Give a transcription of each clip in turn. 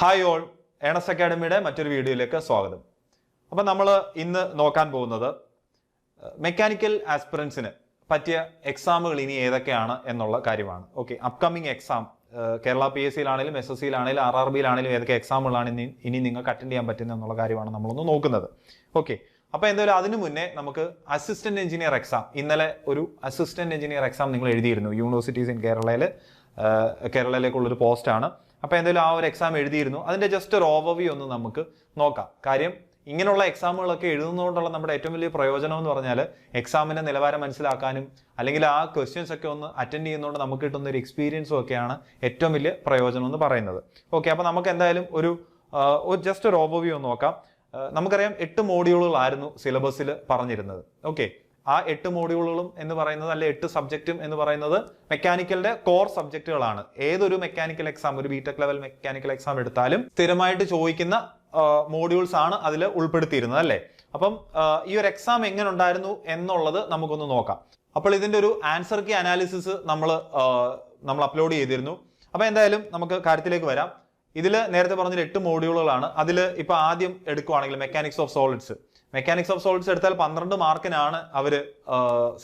Hi all earnest അക്കാഡമിയുടെ മറ്റൊരു വീഡിയോയിലേക്ക് സ്വാഗതം. അപ്പം നമ്മൾ ഇന്ന് നോക്കാൻ പോകുന്നത് മെക്കാനിക്കൽ ആസ്പിറൻസിന് പറ്റിയ എക്സാമുകൾ ഇനി ഏതൊക്കെയാണ് എന്നുള്ള കാര്യമാണ്. Okay upcoming exam Kerala P S സിയിലാണെങ്കിലും S S സിയിലാണെങ്കിലും ആർ ആർ ബിയിലാണെങ്കിലും ഏതൊക്കെ എക്സാമുകളാണ് ഇനി ഇനി നിങ്ങൾക്ക് അറ്റൻഡ് ചെയ്യാൻ പറ്റുന്നത് എന്നുള്ള കാര്യമാണ് നമ്മളൊന്ന് നോക്കുന്നത്. ഓക്കെ അപ്പോൾ എന്തായാലും അതിനു മുന്നേ നമുക്ക് അസിസ്റ്റന്റ് എഞ്ചിനീയർ എക്സാം ഇന്നലെ ഒരു അസിസ്റ്റന്റ് എഞ്ചിനീയർ എക്സാം നിങ്ങൾ എഴുതിയിരുന്നു. യൂണിവേഴ്സിറ്റീസ് ഇൻ കേരളയിൽ കേരളയിലേക്കുള്ളൊരു പോസ്റ്റാണ് അപ്പോൾ എന്തായാലും ആ ഒരു എക്സാം എഴുതിയിരുന്നു. അതിന്റെ ജസ്റ്റ് ഒരു ഓവർവ്യൂ ഒന്ന് നമുക്ക് നോക്കാം. കാര്യം ഇങ്ങനെയുള്ള എക്സാമുകളൊക്കെ എഴുതുന്നതുകൊണ്ടുള്ള നമ്മുടെ ഏറ്റവും വലിയ പ്രയോജനം എന്ന് പറഞ്ഞാൽ എക്സാമിന്റെ നിലവാരം മനസ്സിലാക്കാനും അല്ലെങ്കിൽ ആ ക്വസ്റ്റ്യൻസ് ഒക്കെ ഒന്ന് അറ്റൻഡ് ചെയ്യുന്നതുകൊണ്ട് നമുക്ക് കിട്ടുന്ന ഒരു എക്സ്പീരിയൻസും ഒക്കെയാണ് ഏറ്റവും വലിയ പ്രയോജനം എന്ന് പറയുന്നത്. ഓക്കെ അപ്പോൾ നമുക്ക് എന്തായാലും ഒരു ജസ്റ്റ് ഒരു ഓവർവ്യൂ ഒന്ന് നോക്കാം. നമുക്കറിയാം എട്ട് മോഡ്യൂളുകളായിരുന്നു സിലബസിൽ പറഞ്ഞിരുന്നത്. ഓക്കെ ആ എട്ട് മോഡ്യൂളുകളും എന്ന് പറയുന്നത് അല്ലെ എട്ട് സബ്ജക്റ്റും എന്ന് പറയുന്നത് മെക്കാനിക്കലിന്റെ കോർ സബ്ജക്റ്റുകളാണ് ഏതൊരു മെക്കാനിക്കൽ എക്സാം ഒരു ബിടെക് ലെവൽ മെക്കാനിക്കൽ എക്സാം എടുത്താലും സ്ഥിരമായിട്ട് ചോദിക്കുന്ന മോഡ്യൂൾസ് ആണ് അതിൽ ഉൾപ്പെടുത്തിയിരുന്നത് അല്ലേ? അപ്പം ഈ ഒരു എക്സാം എങ്ങനെ ഉണ്ടായിരുന്നു എന്നുള്ളത് നമുക്കൊന്ന് നോക്കാം. അപ്പോൾ ഇതിന്റെ ഒരു ആൻസർ കി അനാലിസിസ് നമ്മൾ നമ്മൾ അപ്ലോഡ് ചെയ്തിരുന്നു. അപ്പോൾ എന്തായാലും നമുക്ക് കാര്യത്തിലേക്ക് വരാം. ഇതിൽ നേരത്തെ പറഞ്ഞ എട്ട് മോഡ്യൂളുകളാണ് അതിൽ ഇപ്പൊ ആദ്യം എടുക്കുവാണെങ്കിൽ mechanics of solids mechanics of solids എടുത്താൽ പന്ത്രണ്ട് മാർക്കിനാണ് അവർ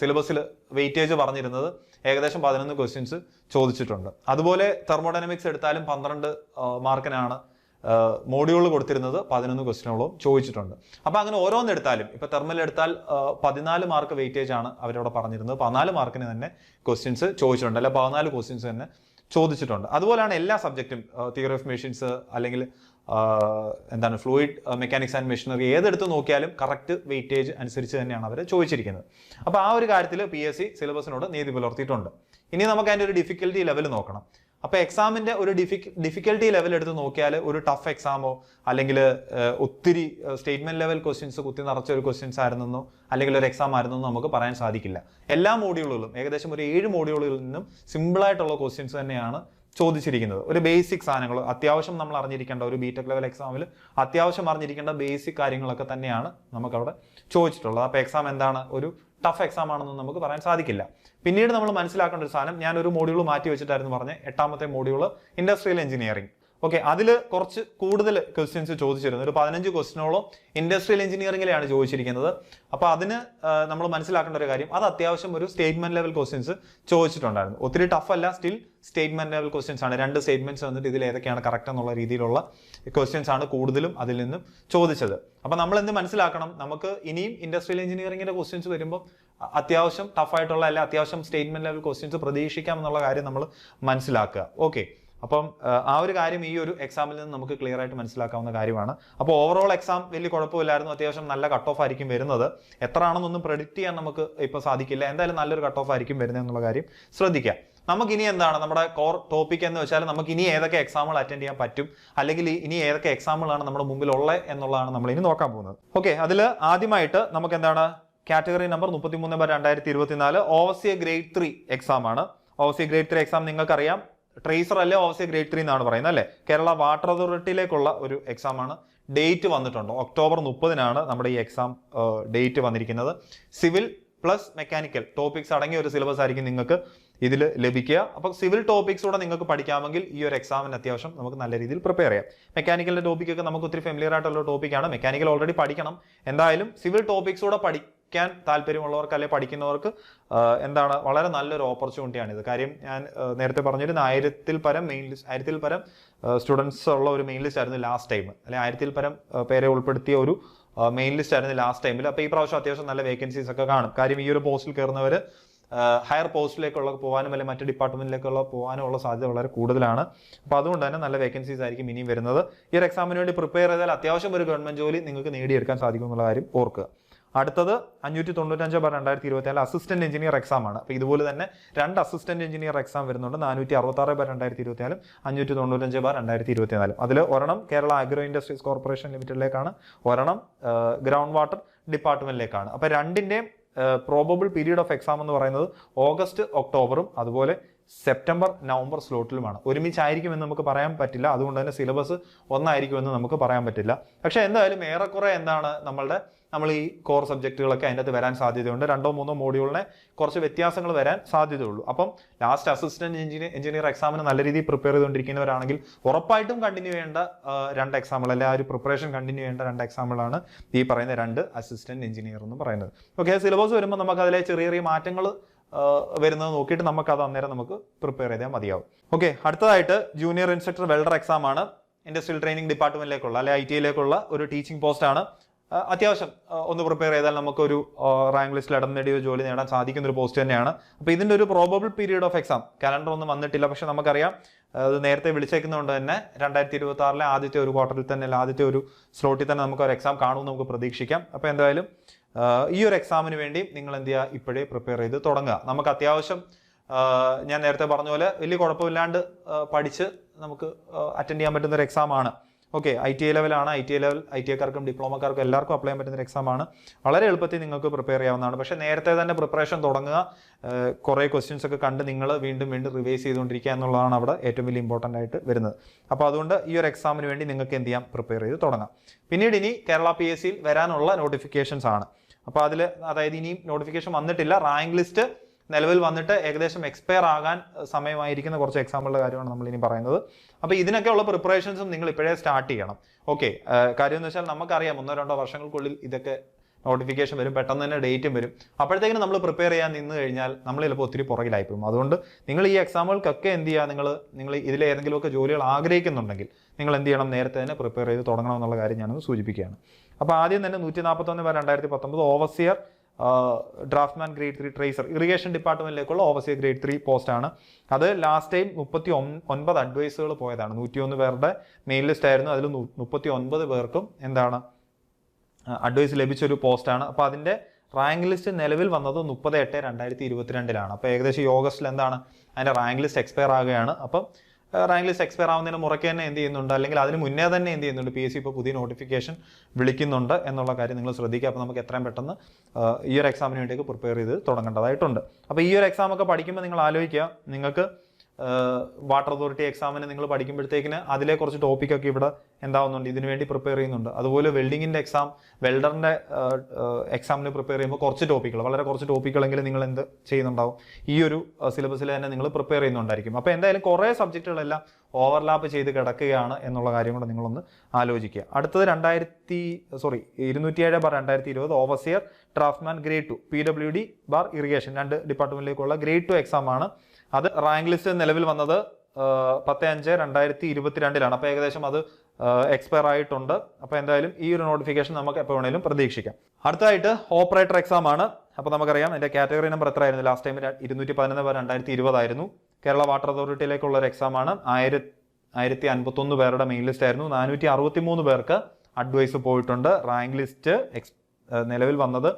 സിലബസിൽ വെയിറ്റേജ് പറഞ്ഞിരുന്നത്. ഏകദേശം പതിനൊന്ന് ക്വസ്റ്റ്യൻസ് ചോദിച്ചിട്ടുണ്ട്. അതുപോലെ തെർമോഡൈനമിക്സ് എടുത്താലും പന്ത്രണ്ട് മാർക്കിനാണ് മോഡ്യൂൾ കൊടുത്തിരുന്നത് പതിനൊന്ന് ക്വസ്റ്റിനോളം ചോദിച്ചിട്ടുണ്ട്. അപ്പോൾ അങ്ങനെ ഓരോന്ന് എടുത്താലും ഇപ്പൊ തെർമൽ എടുത്താൽ പതിനാല് മാർക്ക് വെയിറ്റേജ് ആണ് അവരവിടെ പറഞ്ഞിരുന്നത്. പതിനാല് മാർക്കിന് തന്നെ ക്വസ്റ്റ്യൻസ് ചോദിച്ചിട്ടുണ്ട്. അല്ലെ പതിനാല് ക്വസ്റ്റ്യൻസ് തന്നെ ചോദിച്ചിട്ടുണ്ട്. അതുപോലെയാണ് എല്ലാ സബ്ജക്റ്റും തിയറി ഓഫ് മെഷീൻസ് അല്ലെങ്കിൽ എന്താണ് ഫ്ലൂയിഡ് മെക്കാനിക്സ് ആൻഡ് മെഷീനറി ഏതെടുത്ത് നോക്കിയാലും കറക്റ്റ് വെയിറ്റേജ് അനുസരിച്ച് തന്നെയാണ് അവർ ചോദിച്ചിരിക്കുന്നത്. അപ്പോൾ ആ ഒരു കാര്യത്തിൽ പി എസ് സി സിലബസിനോട് നീതി പുലർത്തിയിട്ടുണ്ട്. ഇനി നമുക്ക് അതിന്റെ ഒരു ഡിഫിക്കൽറ്റി ലെവൽ നോക്കണം. അപ്പോൾ എക്സാമിന്റെ ഒരു ഡിഫിക് ഡിഫിക്കൽറ്റി ലെവൽ എടുത്ത് നോക്കിയാൽ ഒരു ടഫ് എക്സാമോ അല്ലെങ്കിൽ ഒത്തിരി സ്റ്റേറ്റ്മെന്റ് ലെവൽ ക്വസ്റ്റ്യൻസ് കുത്തി നിറച്ച ഒരു ക്വസ്റ്റ്യൻസ് ആയിരുന്നെന്നോ അല്ലെങ്കിൽ ഒരു എക്സാം ആയിരുന്നെന്നോ നമുക്ക് പറയാൻ സാധിക്കില്ല. എല്ലാ മോഡ്യൂളുകളും ഏകദേശം ഒരു ഏഴ് മോഡ്യൂളുകളിൽ നിന്നും സിമ്പിളായിട്ടുള്ള ക്വസ്റ്റ്യൻസ് തന്നെയാണ് ചോദിച്ചിരിക്കുന്നത്. ഒരു ബേസിക് സാധനങ്ങൾ അത്യാവശ്യം നമ്മൾ അറിഞ്ഞിരിക്കേണ്ട ഒരു ബിടെക് ലെവൽ എക്സാമിൽ അത്യാവശ്യം അറിഞ്ഞിരിക്കേണ്ട ബേസിക് കാര്യങ്ങളൊക്കെ തന്നെയാണ് നമുക്കവിടെ ചോദിച്ചിട്ടുള്ളത്. അപ്പോൾ എക്സാം എന്താണ്? ഒരു ടഫ് എക്സാം ആണെന്ന് നമുക്ക് പറയാൻ സാധിക്കില്ല. പിന്നീട് നമ്മൾ മനസ്സിലാക്കേണ്ട ഒരു സാധനം ഞാൻ ഒരു മോഡ്യൂൾ മാറ്റി വെച്ചിട്ടായിരുന്നു പറഞ്ഞത്. എട്ടാമത്തെ മോഡ്യൂൾ ഇൻഡസ്ട്രിയൽ എഞ്ചിനീയറിംഗ് ഓക്കെ അതിൽ കുറച്ച് കൂടുതൽ ക്വസ്റ്റ്യൻസ് ചോദിച്ചിരുന്നു. ഒരു പതിനഞ്ച് ക്വസ്റ്റിനോളം ഇൻഡസ്ട്രിയൽ എഞ്ചിനീയറിംഗിലാണ് ചോദിച്ചിരിക്കുന്നത്. അപ്പോൾ അതിന് നമ്മൾ മനസ്സിലാക്കേണ്ട ഒരു കാര്യം അത് അത്യാവശ്യം ഒരു സ്റ്റേറ്റ്മെന്റ് ലെവൽ ക്വസ്റ്റ്യൻസ് ചോദിച്ചിട്ടുണ്ടായിരുന്നു. ഒത്തിരി ടഫ് അല്ല സ്റ്റിൽ സ്റ്റേറ്റ്മെന്റ് ലെവൽ ക്വസ്റ്റ്യൻസ് ആണ്. രണ്ട് സ്റ്റേറ്റ്മെന്റ്സ് വന്നിട്ട് ഇതിൽ ഏതൊക്കെയാണ് കറക്റ്റ് എന്നുള്ള രീതിയിലുള്ള ക്വസ്റ്റ്യൻസ് ആണ് കൂടുതലും അതിൽ നിന്നും ചോദിച്ചത്. അപ്പോൾ നമ്മൾ എന്ത് മനസ്സിലാക്കണം? നമുക്ക് ഇനിയും ഇൻഡസ്ട്രിയൽ എഞ്ചിനീയറിംഗിന്റെ ക്വസ്റ്റ്യൻസ് വരുമ്പോൾ അത്യാവശ്യം ടഫ് ആയിട്ടുള്ള അല്ല അത്യാവശ്യം സ്റ്റേറ്റ്മെന്റ് ലെവൽ ക്വസ്റ്റ്യൻസ് പ്രതീക്ഷിക്കാം എന്നുള്ള കാര്യം നമ്മൾ മനസ്സിലാക്കുക. ഓക്കെ അപ്പം ആ, ഒരു കാര്യം ഈ ഒരു എക്സാമിൽ നിന്ന് നമുക്ക് ക്ലിയർ ആയിട്ട് മനസ്സിലാക്കാവുന്ന കാര്യമാണ്. അപ്പോൾ ഓവറോൾ എക്സാം വലിയ കുഴപ്പമില്ലായിരുന്നു. അത്യാവശ്യം നല്ല കട്ട് ഓഫ് ആയിരിക്കും വരുന്നത്. എത്ര ആണെന്നൊന്നും പ്രെഡിക്റ്റ് ചെയ്യാൻ നമുക്ക് ഇപ്പോൾ സാധിക്കില്ല. എന്തായാലും നല്ലൊരു കട്ട് ഓഫ് ആയിരിക്കും വരുന്നത് എന്നുള്ള കാര്യം ശ്രദ്ധിക്കുക നമുക്ക് ഇനി എന്താണ്? നമ്മുടെ കോർ ടോപ്പിക് എന്ന് വെച്ചാൽ നമുക്ക് ഇനി ഏതൊക്കെ എക്സാമുകൾ അറ്റൻഡ് ചെയ്യാൻ പറ്റും? അല്ലെങ്കിൽ ഇനി ഏതൊക്കെ എക്സാമുകളാണ് നമ്മുടെ മുമ്പിൽ ഉള്ളത് എന്നുള്ളതാണ് നമ്മൾ ഇനി നോക്കാൻ പോകുന്നത്. ഓക്കെ അതിൽ ആദ്യമായിട്ട് നമുക്ക് എന്താണ്? കാറ്റഗറി നമ്പർ മുപ്പത്തിമൂന്ന് ബൈ രണ്ടായിരത്തി ഇരുപത്തിനാല് ഓവസിയ ഗ്രേഡ് ത്രീ എക്സാം ആണ്. ഓവസിയ ഗ്രേഡ് ത്രീ എക്സാം നിങ്ങൾക്കറിയാം. ട്രേസർ അല്ലേ ഓവസിയ ഗ്രേഡ് ത്രീ എന്നാണ് പറയുന്നത് അല്ലേ? കേരള വാട്ടർ അതോറിറ്റിയിലേക്കുള്ള ഒരു എക്സാം ആണ്. ഡേറ്റ് വന്നിട്ടുണ്ട്. ഒക്ടോബർ മുപ്പതിനാണ് നമ്മുടെ ഈ എക്സാം ഡേറ്റ് വന്നിരിക്കുന്നത്. സിവിൽ പ്ലസ് മെക്കാനിക്കൽ ടോപ്പിക്സ് അടങ്ങിയ ഒരു സിലബസ് ആയിരിക്കും നിങ്ങൾക്ക് ഇതിൽ ലഭിക്കുക. അപ്പോൾ സിവിൽ ടോപ്പിക്സ് കൂടെ നിങ്ങൾക്ക് പഠിക്കാമെങ്കിൽ ഈ ഒരു എക്സാമിന് അത്യാവശ്യം നമുക്ക് നല്ല രീതിയിൽ പ്രിപ്പയർ ചെയ്യാം. മെക്കാനിക്കലിന്റെ ടോപ്പിക്കൊക്കെ നമുക്ക് ഒത്തിരി ഫെമിലിയർ ആയിട്ടുള്ള ടോപ്പിക്കാണ് മെക്കാനിക്കൽ ഓൾറെഡി പഠിക്കണം. എന്തായാലും സിവിൽ ടോപ്പിക്സ് കൂടെ പഠിക്കാൻ താല്പര്യമുള്ളവർക്ക് അല്ലെങ്കിൽ പഠിക്കുന്നവർക്ക് എന്താണ് വളരെ നല്ലൊരു ഓപ്പർച്യൂണിറ്റിയാണ് ഇത് കാര്യം ഞാൻ നേരത്തെ പറഞ്ഞിരുന്ന ആയിരത്തിൽ പരം മെയിൻ ലിസ്റ്റ് ആയിരത്തിൽ പരം സ്റ്റുഡൻസ് ഉള്ള ഒരു മെയിൻ ലിസ്റ്റ് ആയിരുന്നു ലാസ്റ്റ് ടൈം. അല്ലെങ്കിൽ ആയിരത്തിൽ പരം പേരെ ഉൾപ്പെടുത്തിയ ഒരു മെയിൻ ലിസ്റ്റ് ആയിരുന്നു ലാസ്റ്റ് ടൈമിൽ. അപ്പോൾ ഈ പ്രാവശ്യം അത്യാവശ്യം നല്ല വേക്കൻസീസ് ഒക്കെ കാണും. കാര്യം ഈ ഒരു പോസ്റ്റിൽ കയറുന്നവർ ഹയർ പോസ്റ്റിലേക്കുള്ള പോകാനും അല്ലെങ്കിൽ മറ്റ് ഡിപ്പാർട്ട്മെന്റിലേക്കുള്ള പോകാനും ഉള്ള സാധ്യത വളരെ കൂടുതലാണ്. അപ്പോൾ അതുകൊണ്ട് തന്നെ നല്ല വേക്കൻസീസ് ആയിരിക്കും ഇനിയും വരുന്നത്. ഈ ഒരു എക്സാമിന് വേണ്ടി പ്രിപ്പയർ ചെയ്താൽ അത്യാവശ്യം ഒരു ഗവൺമെന്റ് ജോലി നിങ്ങൾക്ക് നേടിയെടുക്കാൻ സാധിക്കും എന്നുള്ള കാര്യം ഓർക്കുക. അടുത്തത് അഞ്ഞൂറ്റി തൊണ്ണൂറ്റഞ്ച് ബാർ രണ്ടായിരത്തി ഇരുപത്തി നാല് അസിസ്റ്റന്റ് എഞ്ചിനീയർ എക്സാം ആണ്. അപ്പോൾ ഇതുപോലെ തന്നെ രണ്ട് അസിസ്റ്റന്റ് എഞ്ചിനീയർ എക്സാം വരുന്നുണ്ട്. നാനൂറ്റി അറുപത്താറ് ബാർ രണ്ടായിരത്തി ഇരുപത്തി നാലും അഞ്ഞൂറ്റി തൊണ്ണൂറ്റഞ്ച് ബാർ രണ്ടായിരത്തി ഇരുപത്തി നാലും അതിൽ ഒരെണ്ണം കേരള അഗ്രോ ഇൻഡസ്ട്രീസ് കോർപ്പറേഷൻ ലിമിറ്റഡിലേക്കാണ് ഒരെണ്ണം ഗ്രൗണ്ട് വാട്ടർ ഡിപ്പാർട്ട്മെന്റിലേക്കാണ് അപ്പോൾ രണ്ടിന്റെയും പ്രോബബിൾ പീരീഡ് ഓഫ് എക്സാം എന്ന് പറയുന്നത് ഓഗസ്റ്റ് ഒക്ടോബറും അതുപോലെ സെപ്റ്റംബർ നവംബർ സ്ലോട്ടിലുമാണ്. ഒരുമിച്ചായിരിക്കുമെന്ന് നമുക്ക് പറയാൻ പറ്റില്ല. അതുകൊണ്ട് തന്നെ സിലബസ് ഒന്നായിരിക്കുമെന്ന് നമുക്ക് പറയാൻ പറ്റില്ല. പക്ഷേ എന്തായാലും ഏറെക്കുറെ എന്താണ് നമ്മളുടെ നമ്മൾ ഈ കോർ സബ്ജക്റ്റുകളൊക്കെ അതിന്റെ അകത്ത് വരാൻ സാധ്യതയുണ്ട്. രണ്ടോ മൂന്നോ മോഡ്യൂളിനെ കുറച്ച് വ്യത്യാസങ്ങൾ വരാൻ സാധ്യതയുള്ളൂ. അപ്പം ലാസ്റ്റ് അസിസ്റ്റന്റ് എഞ്ചിനീയർ എഞ്ചിനീയർ എക്സാമിന് നല്ല രീതിയിൽ പ്രിപ്പയർ ചെയ്തുകൊണ്ടിരിക്കുന്നവരാണെങ്കിൽ ഉറപ്പായിട്ടും കണ്ടിന്യൂ ചെയ്യേണ്ട രണ്ട് എക്സാമ്പിൾ അല്ലെ ആ ഒരു പ്രിപ്പറേഷൻ കണ്ടിന്യൂ ചെയ്യേണ്ട രണ്ട് എക്സാമ്പിളാണ് ഈ പറയുന്ന രണ്ട് അസിസ്റ്റന്റ് എഞ്ചിനീയർ എന്ന് പറയുന്നത്. ഓക്കെ സിലബസ് വരുമ്പോൾ നമുക്ക് അതിലെ ചെറിയ ചെറിയ മാറ്റങ്ങൾ വരുന്നത് നോക്കിയിട്ട് നമുക്ക് അത് അന്നേരം നമുക്ക് പ്രിപ്പയർ ചെയ്താൽ മതിയാവും. ഓക്കെ അടുത്തതായിട്ട് ജൂനിയർ ഇൻസ്ട്രക്ടർ വെൽഡർ എക്സാം ആണ്. ഇൻഡസ്ട്രിയൽ ട്രെയിനിങ് ഡിപ്പാർട്ട്മെന്റിലേക്കുള്ള അല്ലെ ഐ ടിയിലേക്കുള്ള ഒരു ടീച്ചിങ് പോസ്റ്റ് ആണ്. അത്യാവശ്യം ഒന്ന് പ്രിപ്പയർ ചെയ്താൽ നമുക്ക് ഒരു റാങ്ക് ലിസ്റ്റിൽ ഇടം നേടിയ ജോലി നേടാൻ സാധിക്കുന്ന ഒരു പോസ്റ്റ് തന്നെയാണ്. അപ്പോൾ ഇതിന്റെ ഒരു probable period of exam calendar ഒന്നും വന്നിട്ടില്ല. പക്ഷെ നമുക്കറിയാം അത് നേരത്തെ വിളിച്ചേക്കുന്നതുകൊണ്ട് തന്നെ രണ്ടായിരത്തി ഇരുപത്തി ആറിലെ ആദ്യത്തെ ഒരു ക്വാർട്ടറിൽ തന്നെ ആദ്യത്തെ ഒരു സ്ലോട്ടിൽ തന്നെ നമുക്ക് ഒരു എക്സാം കാണുമെന്ന് നമുക്ക് പ്രതീക്ഷിക്കാം. അപ്പോൾ എന്തായാലും ഈ ഒരു എക്സാമിന് വേണ്ടി നിങ്ങൾ എന്ത് ചെയ്യുക ഇപ്പോഴേ പ്രിപ്പയർ ചെയ്ത് തുടങ്ങുക. നമുക്ക് അത്യാവശ്യം ഞാൻ നേരത്തെ പറഞ്ഞ പോലെ വലിയ കുഴപ്പമില്ലാണ്ട് പഠിച്ച് നമുക്ക് അറ്റൻഡ് ചെയ്യാൻ പറ്റുന്ന ഒരു എക്സാമാണ് ഓക്കെ ഐ ടി ഐ ലെവലാണ് I T I level I T ഐക്കാർക്കും ഡിപ്ലോമക്കാർക്കും എല്ലാവർക്കും അപ്ലൈ ചെയ്യാൻ പറ്റുന്ന ഒരു എക്സാം ആണ്. വളരെ എളുപ്പത്തിൽ നിങ്ങൾക്ക് പ്രിപ്പയർ ചെയ്യാവുന്നതാണ്. പക്ഷേ നേരത്തെ തന്നെ പ്രിപ്പറേഷൻ തുടങ്ങുക കുറേ ക്വസ്റ്റ്യൻസ് ഒക്കെ കണ്ട് നിങ്ങൾ വീണ്ടും വീണ്ടും റിവൈസ് ചെയ്തുകൊണ്ടിരിക്കുക എന്നുള്ളതാണ് അവിടെ ഏറ്റവും വലിയ ഇമ്പോർട്ടന്റ് ആയിട്ട് വരുന്നത്. അപ്പോൾ അതുകൊണ്ട് ഈ ഒരു എക്സാമിന് വേണ്ടി നിങ്ങൾക്ക് എന്ത് ചെയ്യാം? പ്രിപ്പയർ ചെയ്ത് തുടങ്ങാം. പിന്നീട് ഇനി കേരള പി എസ് സിയിൽ വരാനുള്ള നോട്ടിഫിക്കേഷൻസ് ആണ്. അപ്പോൾ അതിൽ അതായത് ഇനിയും നോട്ടിഫിക്കേഷൻ വന്നിട്ടില്ല. റാങ്ക് ലിസ്റ്റ് നിലവിൽ വന്നിട്ട് ഏകദേശം എക്സ്പയർ ആകാൻ സമയമായിരിക്കുന്ന കുറച്ച് എക്സാമ്പിളുടെ കാര്യമാണ് നമ്മൾ ഇനി പറയുന്നത് അപ്പോൾ ഇതിനൊക്കെയുള്ള പ്രിപ്പറേഷൻസും നിങ്ങൾ ഇപ്പോഴേ സ്റ്റാർട്ട് ചെയ്യണം. ഓക്കെ കാര്യം എന്ന് വെച്ചാൽ നമുക്കറിയാം ഒന്നോ രണ്ടോ വർഷങ്ങൾക്കുള്ളിൽ ഇതൊക്കെ നോട്ടിഫിക്കേഷൻ വരും പെട്ടെന്ന് തന്നെ ഡേറ്റും വരും. അപ്പോഴത്തേക്കും നമ്മൾ പ്രിപ്പയർ ചെയ്യാൻ നിന്ന് കഴിഞ്ഞാൽ നമ്മൾ ചിലപ്പോൾ ഒത്തിരി പുറകിലായി പോകും. അതുകൊണ്ട് നിങ്ങൾ ഈ എക്സാമുകൾക്കൊക്കെ എന്ത് ചെയ്യുക? നിങ്ങൾ നിങ്ങൾ ഇതിലെ ഏതെങ്കിലുമൊക്കെ ജോലികൾ ആഗ്രഹിക്കുന്നുണ്ടെങ്കിൽ നിങ്ങൾ എന്ത് ചെയ്യണം? നേരത്തെ തന്നെ പ്രിപ്പയർ ചെയ്ത് തുടങ്ങണം എന്നുള്ള കാര്യം ഞാനൊന്ന് സൂചിപ്പിക്കുകയാണ്. അപ്പോൾ ആദ്യം തന്നെ നൂറ്റി നാൽപ്പത്തൊന്ന് രണ്ടായിരത്തി പത്തൊമ്പത് overseer draftsman grade three tracer irrigation ഡിപ്പാർട്ട്മെന്റിലേക്കുള്ള ഓവസിയ ഗ്രേഡ് ത്രീ പോസ്റ്റ് ആണ്. അത് ലാസ്റ്റ് ടൈം മുപ്പത്തി ഒൻപത് അഡ്വൈസുകൾ പോയതാണ്. നൂറ്റിയൊന്ന് പേരുടെ മെയിൻ ലിസ്റ്റ് ആയിരുന്നു. അതിൽ മുപ്പത്തി ഒൻപത് പേർക്കും എന്താണ് അഡ്വൈസ് ലഭിച്ച ഒരു പോസ്റ്റാണ് അപ്പോൾ അതിന്റെ റാങ്ക് ലിസ്റ്റ് നിലവിൽ വന്നത് മുപ്പത് എട്ട് രണ്ടായിരത്തി ഇരുപത്തിരണ്ടിലാണ്. അപ്പോൾ ഏകദേശം ഈ ഓഗസ്റ്റിൽ എന്താണ് അതിന്റെ റാങ്ക് ലിസ്റ്റ് എക്സ്പയർ ആകുകയാണ്. അപ്പം റാങ്ക് ലിസ്റ്റ് എക്സ്പയർ ആവുന്നതിന് മുറയ്ക്ക് തന്നെ എന്ത് ചെയ്യുന്നുണ്ട്? അല്ലെങ്കിൽ അതിന് മുന്നേ തന്നെ എന്ത് ചെയ്യുന്നുണ്ട്? പി എസ് സി ഇപ്പോൾ പുതിയ നോട്ടിഫിക്കേഷൻ വിളിക്കുന്നുണ്ട് എന്നുള്ള കാര്യം നിങ്ങൾ ശ്രദ്ധിക്കുക. അപ്പോൾ നമുക്ക് എത്രയും പെട്ടെന്ന് ഈ ഒരു എക്സാമിന് വേണ്ടിയൊക്കെ പ്രിപ്പയർ ചെയ്ത് തുടങ്ങേണ്ടതായിട്ടുണ്ട്. അപ്പോൾ ഈ ഒരു എക്സാമൊക്കെ പഠിക്കുമ്പോൾ നിങ്ങൾ ആലോചിക്കുക. നിങ്ങൾക്ക് വാട്ടർ അതോറിറ്റി എക്സാമിന് നിങ്ങൾ പഠിക്കുമ്പോഴത്തേക്കിന് അതിലെ കുറച്ച് ടോപ്പിക്കൊക്കെ ഇവിടെ എന്താവുന്നുണ്ട് ഇതിനു വേണ്ടി പ്രിപ്പയർ ചെയ്യുന്നുണ്ട്. അതുപോലെ വെൽഡിങ്ങിന്റെ എക്സാം വെൽഡറിന്റെ എക്സാമിന് പ്രിപ്പയർ ചെയ്യുമ്പോൾ കുറച്ച് ടോപ്പിക്കുകൾ വളരെ കുറച്ച് ടോപ്പിക്കുകളെങ്കിലും നിങ്ങൾ എന്ത് ചെയ്യുന്നുണ്ടാവും? ഈ ഒരു സിലബസിൽ തന്നെ നിങ്ങൾ പ്രിപ്പയർ ചെയ്യുന്നുണ്ടായിരിക്കും. അപ്പോൾ എന്തായാലും കുറേ സബ്ജക്റ്റുകളെല്ലാം ഓവർലാപ്പ് ചെയ്ത് കിടക്കുകയാണ് എന്നുള്ള കാര്യം കൂടെ നിങ്ങളൊന്ന് ആലോചിക്കുക. അടുത്തത് രണ്ടായിരത്തി സോറി ഇരുന്നൂറ്റി ഏഴ് ബാർ രണ്ടായിരത്തി ഇരുപത് overseer draftsman grade two P W D bar irrigation രണ്ട് ഡിപ്പാർട്ട്മെന്റിലേക്കുള്ള ഗ്രേഡ് ടു എക്സാം ആണ് അത് റാങ്ക് ലിസ്റ്റ് നിലവിൽ വന്നത് പത്ത് അഞ്ച് രണ്ടായിരത്തി ഇരുപത്തിരണ്ടിലാണ്. അപ്പോൾ ഏകദേശം അത് എക്സ്പയർ ആയിട്ടുണ്ട്. അപ്പോൾ എന്തായാലും ഈ ഒരു നോട്ടിഫിക്കേഷൻ നമുക്ക് എപ്പോൾ വേണേലും പ്രതീക്ഷിക്കാം. അടുത്തതായിട്ട് ഓപ്പറേറ്റർ എക്സാം ആണ്. അപ്പോൾ നമുക്കറിയാം എന്റെ കാറ്റഗറി നമ്പർ എത്രയായിരുന്നു? ലാസ്റ്റ് ടൈം ഇരുന്നൂറ്റി പതിനൊന്ന് രണ്ടായിരത്തി ഇരുപതായിരുന്നു. കേരള വാട്ടർ അതോറിറ്റിയിലേക്കുള്ള ഒരു എക്സാം ആണ്. ആയിരത്തി ആയിരത്തി അൻപത്തൊന്ന് പേരുടെ മെയിൻ ലിസ്റ്റ് ആയിരുന്നു. നാനൂറ്റി അറുപത്തി മൂന്ന് പേർക്ക് അഡ്വൈസ് പോയിട്ടുണ്ട്. റാങ്ക് ലിസ്റ്റ് എക്സ് നിലവിൽ വന്നത്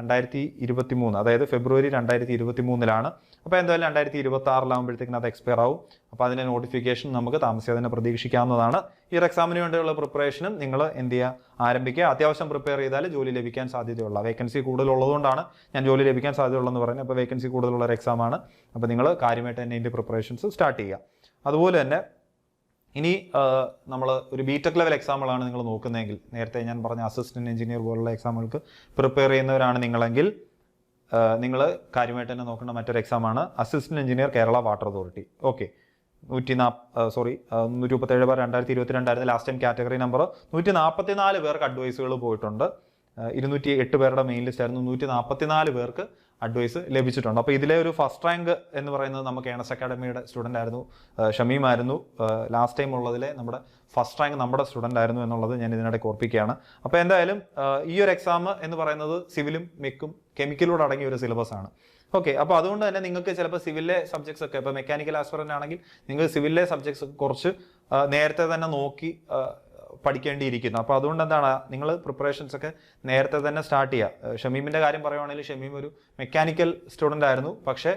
രണ്ടായിരത്തി ഇരുപത്തി മൂന്ന് അതായത് ഫെബ്രുവരി രണ്ടായിരത്തി ഇരുപത്തി മൂന്നിലാണ് അപ്പോൾ എന്തായാലും രണ്ടായിരത്തി ഇരുപത്തി ആറിലാകുമ്പോഴത്തേക്കും അത് എക്സ്പയർ ആവും. അപ്പോൾ അതിന്റെ നോട്ടിഫിക്കേഷൻ നമുക്ക് താമസിയാതെ തന്നെ പ്രതീക്ഷിക്കാവുന്നതാണ്. ഈ ഒരു എക്സാമിന് വേണ്ടിയുള്ള പ്രിപ്പറേഷനും നിങ്ങൾ എന്ത് ചെയ്യുക? ആരംഭിക്കുക. അത്യാവശ്യം പ്രിപ്പയർ ചെയ്താൽ ജോലി ലഭിക്കാൻ സാധ്യതയുള്ള. വേക്കൻസി കൂടുതലുള്ളതുകൊണ്ടാണ് ഞാൻ ജോലി ലഭിക്കാൻ സാധ്യതയുള്ളതെന്ന് പറയുന്നത് അപ്പോൾ വേക്കൻസി കൂടുതലുള്ള ഒരു എക്സാമാണ് അപ്പോൾ നിങ്ങൾ കാര്യമായിട്ട് തന്നെ ഇതിന്റെ പ്രിപ്പറേഷൻസ് സ്റ്റാർട്ട് ചെയ്യുക. അതുപോലെ തന്നെ ഇനി നമ്മൾ ഒരു ബിടെക് ലെവൽ എക്സാമ്പിളാണ് നിങ്ങൾ നോക്കുന്നതെങ്കിൽ നേരത്തെ ഞാൻ പറഞ്ഞ അസിസ്റ്റന്റ് എഞ്ചിനീയർ പോലുള്ള എക്സാമുകൾക്ക് പ്രിപ്പയർ ചെയ്യുന്നവരാണ് നിങ്ങളെങ്കിൽ നിങ്ങൾ കാര്യമായിട്ട് തന്നെ നോക്കേണ്ട മറ്റൊരു എക്സാമാണ് assistant engineer Kerala water authority okay നൂറ്റി നാപ്പ് സോറി നൂറ്റി മുപ്പത്തേഴ് പേർ രണ്ടായിരത്തി ഇരുപത്തി രണ്ടായിരുന്നു ലാസ്റ്റ് ടൈം കാറ്റഗറി നമ്പർ നൂറ്റി നാൽപ്പത്തി നാല് പേർക്ക് അഡ്വൈസുകൾ പോയിട്ടുണ്ട്. ഇരുന്നൂറ്റി എട്ട് പേരുടെ മെയിൻ ലിസ്റ്റ് ആയിരുന്നു. നൂറ്റി നാൽപ്പത്തിനാല് പേർക്ക് അഡ്വൈസ് ലഭിച്ചിട്ടുണ്ട്. അപ്പോൾ ഇതിലെ ഒരു ഫസ്റ്റ് റാങ്ക് എന്ന് പറയുന്നത് നമുക്ക് ഏണസ് അക്കാഡമിയുടെ സ്റ്റുഡന്റ് ആയിരുന്നു ഷമീം ആയിരുന്നു. ലാസ്റ്റ് ടൈം ഉള്ളതിലെ നമ്മുടെ ഫസ്റ്റ് റാങ്ക് നമ്മുടെ സ്റ്റുഡന്റ് ആയിരുന്നു എന്നുള്ളത് ഞാൻ ഇതിനിടയ്ക്ക് ഓർപ്പിക്കുകയാണ്. അപ്പോൾ എന്തായാലും ഈ ഒരു എക്സാം എന്ന് പറയുന്നത് സിവിലും മെക്കും കെമിക്കലോട് അടങ്ങിയ ഒരു സിലബസ് ആണ്. ഓക്കെ അപ്പോൾ അതുകൊണ്ട് തന്നെ നിങ്ങൾക്ക് ചിലപ്പോൾ സിവിലിലെ സബ്ജക്ട്സ് ഒക്കെ ഇപ്പോൾ മെക്കാനിക്കൽ ആസ്പിറന്റ് ആണെങ്കിൽ നിങ്ങൾ സിവിലിലെ സബ്ജക്ട്സ് കുറച്ച് നേരത്തെ തന്നെ നോക്കി പഠിക്കേണ്ടിയിരിക്കുന്നു. അപ്പോൾ അതുകൊണ്ട് എന്താണ് നിങ്ങൾ പ്രിപ്പറേഷൻസ് ഒക്കെ നേരത്തെ തന്നെ സ്റ്റാർട്ട് ചെയ്യുക ഷമീമിന്റെ കാര്യം പറയുവാണെങ്കിൽ ഷമീം ഒരു മെക്കാനിക്കൽ സ്റ്റുഡന്റ് ആയിരുന്നു. പക്ഷേ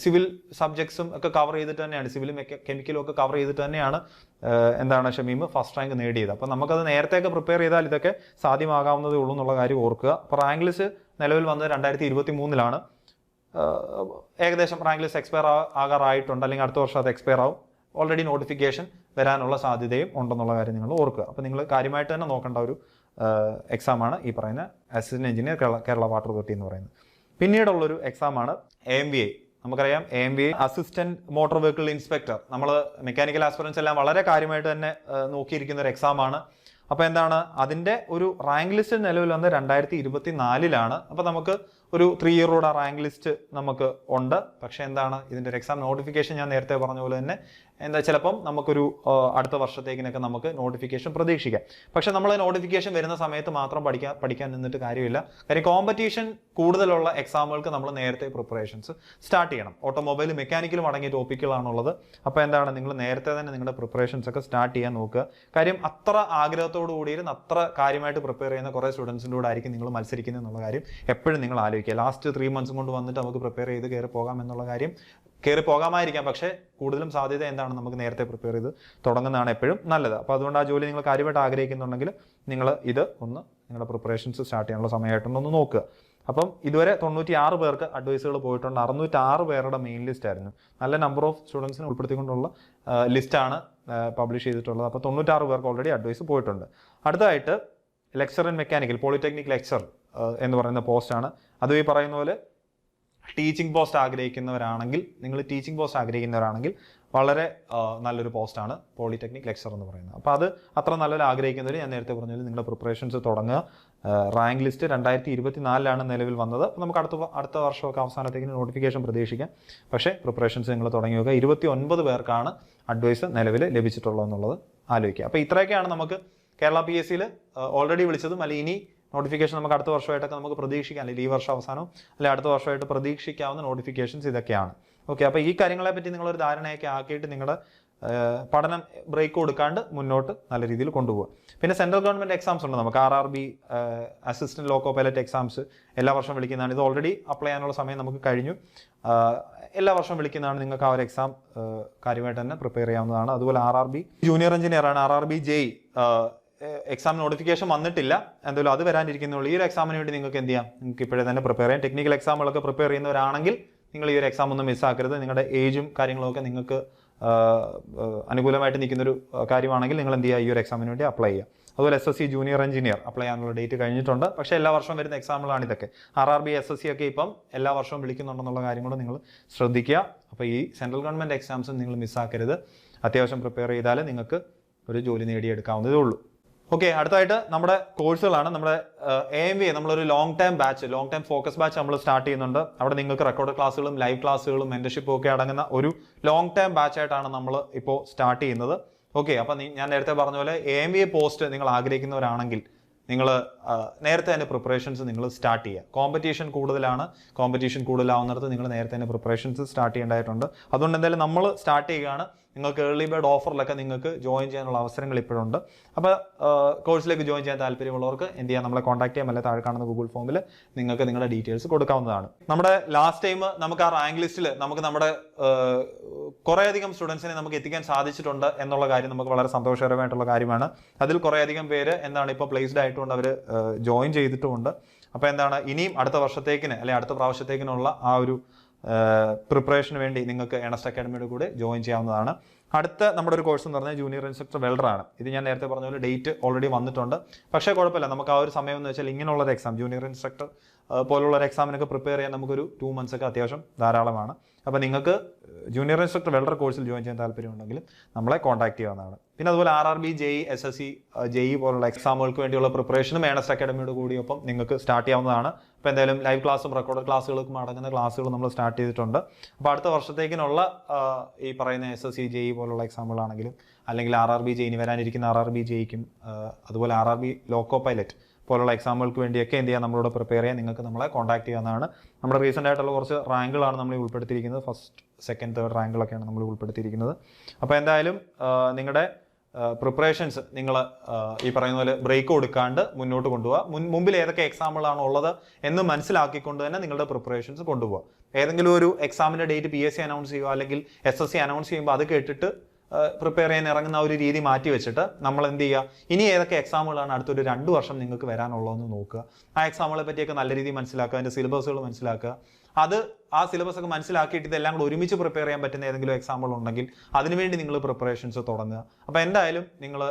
സിവിൽ സബ്ജക്ട്സും ഒക്കെ കവർ ചെയ്തിട്ട് തന്നെയാണ്. സിവിലും കെമിക്കലും ഒക്കെ കവർ ചെയ്തിട്ട് തന്നെയാണ് എന്താണ് ഷമീം ഫസ്റ്റ് റാങ്ക് നേടിയത്. അപ്പോൾ നമുക്കത് നേരത്തെയൊക്കെ പ്രിപ്പയർ ചെയ്താൽ ഇതൊക്കെ സാധ്യമാകാവുന്നതേ ഉള്ളൂ എന്നുള്ള കാര്യം ഓർക്കുക. അപ്പോൾ റാങ്ക് ലിസ്റ്റ് നിലവിൽ വന്നത് രണ്ടായിരത്തി ഇരുപത്തി മൂന്നിലാണ് ഏകദേശം റാങ്ക് ലിസ്റ്റ് എക്സ്പയർ ആകാറായിട്ടുണ്ട്. അല്ലെങ്കിൽ അടുത്ത വർഷം അത് എക്സ്പയർ ആവും. ഓൾറെഡി നോട്ടിഫിക്കേഷൻ വരാനുള്ള സാധ്യതയും ഉണ്ടെന്നുള്ള കാര്യം നിങ്ങൾ ഓർക്കുക. അപ്പോൾ നിങ്ങൾ കാര്യമായിട്ട് തന്നെ നോക്കേണ്ട ഒരു എക്സാമാണ് ഈ പറയുന്ന assistant engineer Kerala water authority എന്ന് പറയുന്നത്. പിന്നീടുള്ളൊരു എക്സാമാണ് എ എം വി ഐ നമുക്കറിയാം A M V A assistant motor vehicle inspector നമ്മൾ മെക്കാനിക്കൽ ആസ്പിറൻസ് എല്ലാം വളരെ കാര്യമായിട്ട് തന്നെ നോക്കിയിരിക്കുന്ന ഒരു എക്സാമാണ് അപ്പോൾ എന്താണ്? അതിന്റെ ഒരു റാങ്ക് ലിസ്റ്റ് നിലവിൽ വന്ന് രണ്ടായിരത്തി ഇരുപത്തി നാലിലാണ് അപ്പോൾ നമുക്ക് ഒരു ത്രീ ഇയറോടെ റാങ്ക് ലിസ്റ്റ് നമുക്ക് ഉണ്ട്. പക്ഷേ എന്താണ്? ഇതിന്റെ ഒരു എക്സാം നോട്ടിഫിക്കേഷൻ ഞാൻ നേരത്തെ പറഞ്ഞ പോലെ തന്നെ എന്താ ചിലപ്പം നമുക്കൊരു അടുത്ത വർഷത്തേക്കിനൊക്കെ നമുക്ക് നോട്ടിഫിക്കേഷൻ പ്രതീക്ഷിക്കാം. പക്ഷേ നമ്മൾ നോട്ടിഫിക്കേഷൻ വരുന്ന സമയത്ത് മാത്രം പഠിക്കാൻ പഠിക്കാൻ നിന്നിട്ട് കാര്യമില്ല. കാര്യം കോമ്പറ്റീഷൻ കൂടുതലുള്ള എക്സാമുകൾക്ക് നമ്മൾ നേരത്തെ പ്രിപ്പറേഷൻസ് സ്റ്റാർട്ട് ചെയ്യണം. ഓട്ടോമൊബൈൽ മെക്കാനിക്കലും അടങ്ങിയ ടോപ്പിക്കുകളാണുള്ളത് അപ്പോൾ എന്താണ്? നിങ്ങൾ നേരത്തെ തന്നെ നിങ്ങളുടെ പ്രിപ്പറേഷൻസ് ഒക്കെ സ്റ്റാർട്ട് ചെയ്യാൻ നോക്കുക. കാര്യം അത്ര ആഗ്രഹത്തോടു കൂടിയിരുന്ന് അത്ര കാര്യമായിട്ട് പ്രിപ്പയർ ചെയ്യുന്ന കുറേ സ്റ്റുഡൻസിന്റെ കൂടെ ആയിരിക്കും നിങ്ങൾ മത്സരിക്കുന്നത് എന്നുള്ള കാര്യം എപ്പോഴും നിങ്ങൾ ആലോചിക്കുക. ലാസ്റ്റ് ത്രീ മന്ത്സ് കൊണ്ട് വന്നിട്ട് നമുക്ക് പ്രിപ്പയർ ചെയ്ത് കയറി പോകാം എന്നുള്ള കാര്യം കയറി പോകാമായിരിക്കാം. പക്ഷേ കൂടുതലും സാധ്യത എന്താണ്? നമുക്ക് നേരത്തെ പ്രിപ്പയർ ചെയ്ത് തുടങ്ങുന്നതാണ് എപ്പോഴും നല്ലത്. അപ്പോൾ അതുകൊണ്ട് ആ ജോലി നിങ്ങൾ കാര്യമായിട്ട് ആഗ്രഹിക്കുന്നുണ്ടെങ്കിൽ നിങ്ങൾ ഇത് ഒന്ന് നിങ്ങളുടെ പ്രിപ്പറേഷൻസ് സ്റ്റാർട്ട് ചെയ്യാനുള്ള സമയമായിട്ടുണ്ടൊന്ന് നോക്കുക. അപ്പം ഇതുവരെ തൊണ്ണൂറ്റി ആറ് പേർക്ക് അഡ്വൈസുകൾ പോയിട്ടുണ്ട്. അറുന്നൂറ്റി ആറ് പേരുടെ മെയിൻ ലിസ്റ്റ് ആയിരുന്നു. നല്ല നമ്പർ ഓഫ് സ്റ്റുഡൻസിനെ ഉൾപ്പെടുത്തിക്കൊണ്ടുള്ള ലിസ്റ്റാണ് പബ്ലിഷ് ചെയ്തിട്ടുള്ളത്. അപ്പോൾ തൊണ്ണൂറ്റാറ് പേർക്ക് ഓൾറെഡി അഡ്വൈസ് പോയിട്ടുണ്ട്. അടുത്തതായിട്ട് lecture in mechanical polytechnic lecture എന്ന് പറയുന്ന പോസ്റ്റാണ് അതും ഈ പറയുന്ന പോലെ ടീച്ചിങ് പോസ്റ്റ് ആഗ്രഹിക്കുന്നവരാണെങ്കിൽ നിങ്ങൾ ടീച്ചിങ് പോസ്റ്റ് ആഗ്രഹിക്കുന്നവരാണെങ്കിൽ വളരെ നല്ലൊരു പോസ്റ്റാണ് പോളിടെക്നിക് ലെക്ചർ എന്ന് പറയുന്നത്. അപ്പോൾ അത് അത്ര നല്ലൊരു ആഗ്രഹിക്കുന്നവർ ഞാൻ നേരത്തെ പറഞ്ഞാൽ നിങ്ങളുടെ പ്രിപ്പറേഷൻസ് തുടങ്ങുക. റാങ്ക് ലിസ്റ്റ് രണ്ടായിരത്തി ഇരുപത്തി നാലിലാണ് നിലവിൽ വന്നത്. നമുക്ക് അടുത്ത അടുത്ത വർഷമൊക്കെ അവസാനത്തേക്ക് നോട്ടിഫിക്കേഷൻ പ്രതീക്ഷിക്കാം. പക്ഷേ പ്രിപ്പറേഷൻസ് നിങ്ങൾ തുടങ്ങി വെക്കുക ഇരുപത്തി ഒൻപത് പേർക്കാണ് അഡ്വൈസ് നിലവിൽ ലഭിച്ചിട്ടുള്ളത് എന്നുള്ളത് ആലോചിക്കുക. അപ്പോൾ ഇത്രയൊക്കെയാണ് നമുക്ക് കേരള പി എസ് സിയിൽ ഓൾറെഡി വിളിച്ചതും അല്ലെങ്കിൽ ഇനി നോട്ടിഫിക്കേഷൻ നമുക്ക് അടുത്ത വർഷമായിട്ടൊക്കെ നമുക്ക് പ്രതീക്ഷിക്കാം. അല്ലെങ്കിൽ ഈ വർഷം അവസാനം അല്ലെങ്കിൽ അടുത്ത വർഷമായിട്ട് പ്രതീക്ഷിക്കാവുന്ന നോട്ടിഫിക്കേഷൻസ് ഇതൊക്കെയാണ്. ഓക്കെ അപ്പോൾ ഈ കാര്യങ്ങളെ പറ്റി നിങ്ങളൊരു ധാരണയൊക്കെ ആക്കിയിട്ട് നിങ്ങളുടെ പഠനം ബ്രേക്ക് കൊടുക്കാണ്ട് മുന്നോട്ട് നല്ല രീതിയിൽ കൊണ്ടുപോകുക പിന്നെ സെൻട്രൽ ഗവൺമെന്റ് എക്സാംസ് ഉണ്ട്. നമുക്ക് R R B assistant loco pilot exams എല്ലാ വർഷം വിളിക്കുന്നതാണ്. ഇത് ഓൾറെഡി അപ്ലൈ ചെയ്യാനുള്ള സമയം നമുക്ക് കഴിഞ്ഞു. എല്ലാ വർഷം വിളിക്കുന്നതാണ്. നിങ്ങൾക്ക് ആ ഒരു എക്സാം കാര്യമായിട്ട് തന്നെ പ്രിപ്പയർ ചെയ്യാവുന്നതാണ്. അതുപോലെ R R B junior engineer ആണ്. R R B JE exam notification വന്നിട്ടില്ല. എന്തായാലും അത് വരാനിരിക്കുന്നുള്ളൂ. ഈ ഒരു എക്സാമിന് വേണ്ടി നിങ്ങൾക്ക് എന്ത് ചെയ്യാം? നിങ്ങൾക്ക് ഇപ്പോഴേ തന്നെ പ്രിപ്പയർ ചെയ്യാം. ടെക്നിക്കൽ എക്സാമുകളൊക്കെ പ്രിപ്പയർ ചെയ്യുന്നവരാണെങ്കിൽ നിങ്ങൾ ഈ ഒരു എക്സാം ഒന്നും മിസ്സാക്കരുത് നിങ്ങളുടെ ഏജും കാര്യങ്ങളൊക്കെ നിങ്ങൾക്ക് അനുകൂലമായിട്ട് നിൽക്കുന്നൊരു കാര്യമാണെങ്കിൽ നിങ്ങൾ എന്ത് ചെയ്യുക? ഈ ഒരു എക്സാമിന് വേണ്ടി അപ്ലൈ ചെയ്യുക. അതുപോലെ S S C junior engineer apply ചെയ്യാനുള്ള ഡേറ്റ് കഴിഞ്ഞിട്ടുണ്ട്. പക്ഷേ എല്ലാ വർഷവും വരുന്ന എക്സാമുകളാണ് ഇതൊക്കെ. R R B S S C ഒക്കെ ഇപ്പം എല്ലാ വർഷവും വിളിക്കുന്നുണ്ടെന്നുള്ള കാര്യം നിങ്ങൾ ശ്രദ്ധിക്കുക. അപ്പോൾ ഈ സെൻട്രൽ ഗവൺമെന്റ് എക്സാംസും നിങ്ങൾ മിസ്സാക്കരുത് അത്യാവശ്യം പ്രിപ്പയർ ചെയ്താൽ നിങ്ങൾക്ക് ഒരു ജോലി നേടിയെടുക്കാവുന്നതേ ഉള്ളൂ. ഓക്കെ അടുത്തായിട്ട് നമ്മുടെ കോഴ്സുകളാണ് നമ്മുടെ എ എം വി നമ്മളൊരു long time batch long time focus batch നമ്മൾ സ്റ്റാർട്ട് ചെയ്യുന്നുണ്ട്. അവിടെ നിങ്ങൾക്ക് റെക്കോർഡ് ക്ലാസ്സുകളും ലൈവ് ക്ലാസ്സുകളും മെന്റർഷിപ്പും ഒക്കെ അടങ്ങുന്ന ഒരു ലോങ് ടൈം ബാച്ച് ആയിട്ടാണ് നമ്മൾ ഇപ്പോൾ സ്റ്റാർട്ട് ചെയ്യുന്നത്. ഓക്കെ അപ്പം ഞാൻ നേരത്തെ പറഞ്ഞ പോലെ എ എം വി പോസ്റ്റ് നിങ്ങൾ ആഗ്രഹിക്കുന്നവരാണെങ്കിൽ നിങ്ങൾ നേരത്തെ തന്നെ പ്രിപ്പറേഷൻസ് നിങ്ങൾ സ്റ്റാർട്ട് ചെയ്യുക. കോമ്പറ്റീഷൻ കൂടുതലാണ്. കോമ്പറ്റീഷൻ കൂടുതലാവുന്നിടത്ത് നിങ്ങൾ നേരത്തെ തന്നെ പ്രിപ്പറേഷൻസ് സ്റ്റാർട്ട് ചെയ്യേണ്ടതായിട്ടുണ്ട്. അതുകൊണ്ട് എന്തായാലും നമ്മൾ സ്റ്റാർട്ട് ചെയ്യുകയാണ്. നിങ്ങൾക്ക് ഏർലി ബേർഡ് ഓഫറിലൊക്കെ നിങ്ങൾക്ക് ജോയിൻ ചെയ്യാനുള്ള അവസരങ്ങൾ ഇപ്പോഴുണ്ട്. അപ്പോൾ കോഴ്സിലേക്ക് ജോയിൻ ചെയ്യാൻ താല്പര്യമുള്ളവർക്ക് എന്ത് ചെയ്യാം? നമ്മളെ കോൺടാക്ട് ചെയ്യാൻ അല്ലെങ്കിൽ താഴെ കാണുന്ന ഗൂഗിൾ ഫോമിൽ നിങ്ങൾക്ക് നിങ്ങളുടെ ഡീറ്റെയിൽസ് കൊടുക്കാവുന്നതാണ്. നമ്മുടെ ലാസ്റ്റ് ടൈം നമുക്ക് ആ റാങ്ക് ലിസ്റ്റിൽ നമുക്ക് നമ്മുടെ കുറേയധികം സ്റ്റുഡൻസിനെ നമുക്ക് എത്തിക്കാൻ സാധിച്ചിട്ടുണ്ട് എന്നുള്ള കാര്യം നമുക്ക് വളരെ സന്തോഷകരമായിട്ടുള്ള കാര്യമാണ്. അതിൽ കുറേയധികം പേര് എന്താണ് ഇപ്പോൾ പ്ലേസ്ഡ് ആയിട്ടുകൊണ്ട് അവർ ജോയിൻ ചെയ്തിട്ടുമുണ്ട്. അപ്പോൾ എന്താണ്? ഇനിയും അടുത്ത വർഷത്തേക്കിന് അല്ലെങ്കിൽ അടുത്ത പ്രാവശ്യത്തേക്കിനുള്ള ആ ഒരു പ്രിപ്പറേഷന് വേണ്ടി നിങ്ങൾക്ക് എണസ്റ്റ് അക്കാഡമിയുടെ കൂടെ ജോയിൻ ചെയ്യാവുന്നതാണ്. അടുത്ത നമ്മുടെ ഒരു കോഴ്സ് എന്ന് പറഞ്ഞാൽ ജൂനിയർ ഇൻസ്ട്രക്ടർ വെൽഡറാണ് ഇത് ഞാൻ നേരത്തെ പറഞ്ഞ പോലെ ഡേറ്റ് ഓൾറെഡി വന്നിട്ടുണ്ട്. പക്ഷേ കുഴപ്പമില്ല. നമുക്ക് ആ ഒരു സമയം എന്ന് വെച്ചാൽ ഇങ്ങനെയുള്ളൊരു എക്സാം ജൂനിയർ ഇൻസ്ട്രക്ടർ പോലുള്ള ഒരു എക്സാമിനൊക്കെ പ്രിപ്പയർ ചെയ്യാൻ നമുക്കൊരു ടു മന്ത്സ് ഒക്കെ അത്യാവശ്യം ധാരാളമാണ്. അപ്പോൾ നിങ്ങൾക്ക് ജൂനിയർ ഇൻസ്ട്രക്ടർ വെൽഡർ കോഴ്സിൽ ജോയിൻ ചെയ്യാൻ താല്പര്യമുണ്ടെങ്കിൽ നമ്മളെ കോൺടാക്ട് ചെയ്യാവുന്നതാണ് പിന്നെ അതുപോലെ R R B JE S S C JE പോലുള്ള എക്സാമുകൾക്ക് വേണ്ടിയുള്ള പ്രിപ്പറേഷനും ഏണസ്റ്റ് അക്കാഡമിയുടെ കൂടിയൊപ്പം നിങ്ങൾക്ക് സ്റ്റാർട്ട് ചെയ്യാവുന്നതാണ്. അപ്പോൾ എന്തായാലും ലൈവ് ക്ലാസ്സും റെക്കോർഡ് ക്ലാസ്സുകൾക്കും അടങ്ങുന്ന ക്ലാസ്സുകൾ നമ്മൾ സ്റ്റാർട്ട് ചെയ്തിട്ടുണ്ട്. അപ്പോൾ അടുത്ത വർഷത്തേക്കിനുള്ള ഈ പറയുന്ന എസ് എസ് സി ജെഇ പോലുള്ള എക്സാമുകളാണെങ്കിലും അല്ലെങ്കിൽ ആർ ആർ ബി ജെ ഇനി വരാനിരിക്കുന്ന ആർ ആർ ബി ജെയ്ക്കും അതുപോലെ R R B loco pilot പോലുള്ള എക്സാമുകൾക്ക് വേണ്ടിയൊക്കെ എന്ത് ചെയ്യാം? നമ്മളോട് പ്രിപ്പയർ ചെയ്യാൻ നിങ്ങൾക്ക് നമ്മളെ കോൺടാക്ട് ചെയ്യാവുന്നതാണ്. നമ്മുടെ റീസെന്റ് ആയിട്ടുള്ള കുറച്ച് റാങ്കുകളാണ് നമ്മൾ ഉൾപ്പെടുത്തിയിരിക്കുന്നത്. ഫസ്റ്റ് സെക്കൻഡ് തേർഡ് റാങ്കുകളൊക്കെയാണ് നമ്മൾ ഉൾപ്പെടുത്തിയിരിക്കുന്നത്. അപ്പോൾ എന്തായാലും നിങ്ങളുടെ പ്രിപ്പറേഷൻസ് നിങ്ങൾ ഈ പറയുന്ന പോലെ ബ്രേക്ക് കൊടുക്കാണ്ട് മുന്നോട്ട് കൊണ്ടുപോകുക മുൻ മുമ്പിൽ ഏതൊക്കെ എക്സാമുകളാണ് ഉള്ളത് എന്ന് മനസ്സിലാക്കിക്കൊണ്ട് തന്നെ നിങ്ങളുടെ പ്രിപ്പറേഷൻസ് കൊണ്ടുപോകുക ഏതെങ്കിലും ഒരു എക്സാമിന്റെ date P S C announce ചെയ്യുക അല്ലെങ്കിൽ എസ് എസ് സി അനൗൺസ് ചെയ്യുമ്പോൾ അത് കേട്ടിട്ട് പ്രിപ്പയർ ചെയ്യാൻ ഇറങ്ങുന്ന ഒരു രീതി മാറ്റി വെച്ചിട്ട് നമ്മൾ എന്ത് ചെയ്യുക? ഇനി ഏതൊക്കെ എക്സാമുകളാണ് അടുത്തൊരു രണ്ട് വർഷം നിങ്ങൾക്ക് വരാനുള്ളതെന്ന് നോക്കുക. ആ എക്സാമുകളെ പറ്റിയൊക്കെ നല്ല രീതിയിൽ മനസ്സിലാക്കുക അതിന്റെ സിലബസുകൾ മനസ്സിലാക്കുക. അത് ആ സിലബസ് ഒക്കെ മനസ്സിലാക്കിയിട്ട് ഇതെല്ലാം കൂടെ ഒരുമിച്ച് പ്രിപ്പയർ ചെയ്യാൻ പറ്റുന്ന ഏതെങ്കിലും എക്സാമ്പിൾ ഉണ്ടെങ്കിൽ അതിനുവേണ്ടി നിങ്ങൾ പ്രിപ്പറേഷൻസ് തുടങ്ങുക. അപ്പോൾ എന്തായാലും നിങ്ങൾ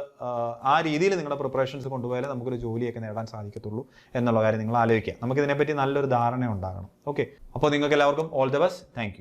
ആ രീതിയിൽ നിങ്ങളുടെ പ്രിപ്പറേഷൻസ് കൊണ്ടുപോയാലേ നമുക്കൊരു ജോലിയൊക്കെ നേടാൻ സാധിക്കത്തുള്ളൂ എന്നുള്ള കാര്യം നിങ്ങൾ ആലോചിക്കുക. നമുക്ക് ഇതിനെപ്പറ്റി നല്ലൊരു ധാരണ ഉണ്ടാകണം. ഓക്കെ അപ്പോൾ നിങ്ങൾക്ക് എല്ലാവർക്കും ഓൾ ദ ബെസ്റ്റ് താങ്ക്